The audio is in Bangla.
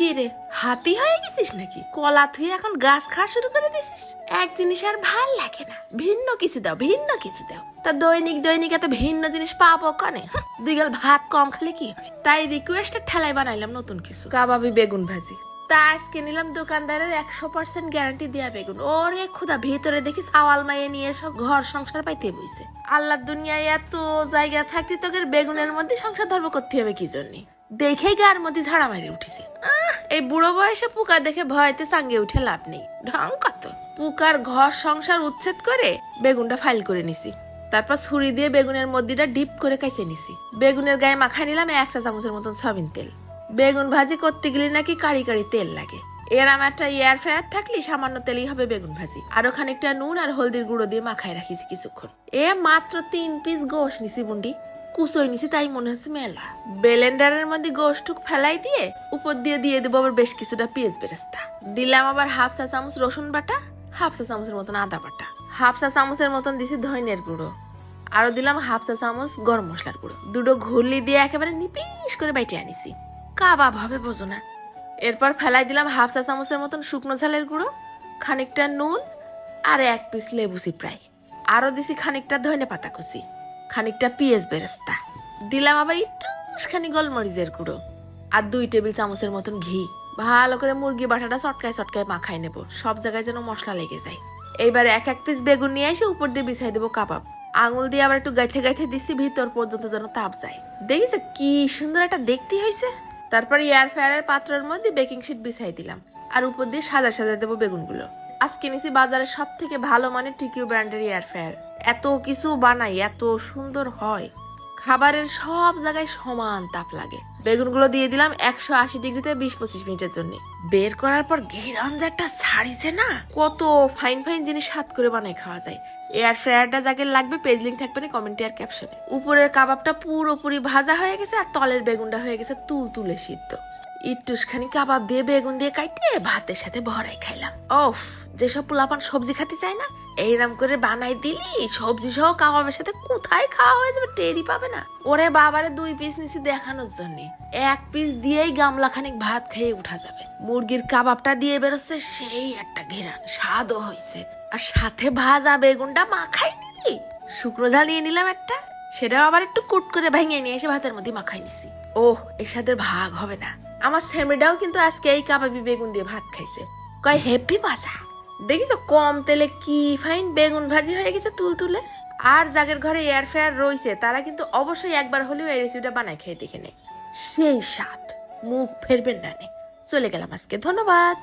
কি রে? হাতি হয়ে গেছিস নাকি? কলা তুই এখন গাছ খাওয়া শুরু করে দিছিস এক জিনিস আর ভালো লাগে না। ভিন্ন কিছু দাও, ভিন্ন কিছু দাও। তা দৈনিক দৈনিক এত ভিন্ন জিনিস পাবো কানে? দুই গাল ভাত কম খেলে কি হয়? তাই রিকোয়েস্টের ঠেলায় বানাইলাম নতুন কিছু। কাবাবি বেগুন ভাজি। তা আজকে নিলাম দোকানদারের একশো পার্সেন্ট গ্যারান্টি দেয়া বেগুন। ওরে খুদা, ভিতরে দেখি সাওয়াল মাইয়ে নিয়ে সব ঘর সংসার পাইতে বইছে। আল্লাহর দুনিয়ায় এত জায়গা থাকতে তোকে বেগুনের মধ্যে সংসার ধর্ম করতে হবে কি জন্য? দেখেই গার মধ্যে ঝাড়া মারি উঠিছে। এই বুড়ো বয়সে পুকা দেখে ভয়তে সাঙ্গে উঠে লাভ নেই। ঢং কত। পুকার ঘর সংসার উচ্ছেদ করে বেগুনটা ফাইল করে নিছি। তারপর ছুরি দিয়ে বেগুনের মধ্যেটা ডিপ করে কাইছে নিছি। বেগুনের গায়ে মাখায় নিলাম এক চা চামচের মতন সয়াবিন তেল। বেগুন ভাজি করতে গেলে নাকি কারি কারি তেল লাগে। এরম একটা এয়ার ফ্রায়ার থাকলে সামান্য তেলই হবে বেগুন ভাজি। আরও খানিকটা নুন আর হলদির গুঁড়ো দিয়ে মাখায় রাখিছি কিছুক্ষণ। এ মাত্র তিন পিস গোশ নিছি বুন্ডি কুচই নিছি তাই মনে হচ্ছে মেলা। বেলেন্ডারের মধ্যে গোশটুক ফেলাই দিয়ে উপর দিয়ে দিয়ে দেবো আবার বেশ কিছুটা পেঁয়াজ বেরেস্তা। দিলাম আবার হাফ চা চামচ রসুন বাটা, হাফ চা চামচের মতন আদা বাটা। হাফ চা চামচের মতন দিছি ধইনের গুঁড়ো। আরও দিলাম হাফ চা চামচ গরম মশলার গুঁড়ো। দুটো ঘুরলি দিয়ে একেবারে নিপিস করে বাইটে আনিছি। কাবাব হবে, বোঝো না। এরপর ফেলাই দিলাম হাফ চা চামচের মতন শুকনো ঝালের গুঁড়ো, খানিকটা নুন আর এক পিস লেবুসি প্রায় আরও দিছি খানিকটা ধনে পাতা কুচি। খানিকটা পিঁয়াজ বেরেস্তা। দিলাম আবার একটু খানি গোলমরিচের গুঁড়ো আর দুই টেবিল চামচের মতন ঘি। ভালো করে মুরগি বাটাটা চটকায় চটকায় মাখাই নেব। সব জায়গায় যেন মশলা লেগে যায়। এইবার এক এক পিস বেগুন নিয়ে এসে উপর দিয়ে বিছাই দেবো কাবাব। আঙুল দিয়ে আবার একটু গাইতে গাইতে দিচ্ছি, ভিতর পর্যন্ত যেন তাপ যায়। দেখিস কি সুন্দর একটা দেখতে হয়েছে। তারপর এয়ার ফ্রায়ারের পাত্রের মধ্যে বেকিং শিট বিছাই দিলাম। আর উপর দিয়ে সাজা সাজা দেবো বেগুনগুলো। আজ কিনেছি বাজারের সব থেকে ভালো মানের টিকিউ ব্র্যান্ডের এয়ার ফ্রায়ার এত কিছু বানাই, এত সুন্দর হয়। খাবারের সব জায়গায় সমান তাপ লাগে। বেগুনগুলো দিয়ে দিলাম একশো আশি ডিগ্রিতে বিশ পঁচিশ মিনিটের জন্য। বের করার পর যে একটা ছাড়িছে না, কত ফাইন ফাইন জিনিস হাত করে বানাই খাওয়া যায়। এয়ার ফ্রায়ারটা যাকে লাগবে পেজ লিঙ্ক থাকবে না কমেন্টে আর ক্যাপশনে উপরের কাবাবটা পুরোপুরি ভাজা হয়ে গেছে আর তলের বেগুনটা হয়ে গেছে তুল তুলে সিদ্ধ। ইটুসখানি কাবাব দিয়ে বেগুন দিয়ে কাটে ভাতের সাথে ভরাই খাইলাম। ওফ, যেসব পোলাপান সবজি খেতে চায় না এইরকম করে বানাই দিলি সবজি সহ কাবাবের সাথে কোথায় খাওয়া হয়ে যাবে টেরি পাবে না। ওরে বাবারে, দুই পিস নিচে দেখানোর জন্য। এক পিস দিয়েই গামলা খানিক ভাত খেয়ে উঠা যাবে। মুরগির কাবাবটা দিয়ে বেরোচ্ছে সেই একটা ঘেরান, স্বাদও হয়েছে আর সাথে ভাজা বেগুনটা মাখাই নিলি। শুকনো ঝাল নিয়ে নিলাম একটা, সেটাও আবার একটু কুট করে ভেঙে নিয়ে এসে ভাতের মধ্যে মাখাই নিছি। ওহ, এর সাথে ভাগ হবে না। আমার স্যামরিটাও কিন্তু আজকে এই কাবাবি বেগুন দিয়ে ভাত খাইছে। কয় হেপি বাসা দেখি তো কম তেলে কি ফাইন বেগুন ভাজি হয়ে গেছে তুল তুলে। আর যাদের ঘরে এয়ার ফ্রায়ার রয়েছে তারা কিন্তু অবশ্যই একবার হলেও এই রেসিপিটা বানায় খেয়ে দেখে নেয়। সেই স্বাদ, মুখ ফেরবেন নে। চলে গেলাম আজকে, ধন্যবাদ।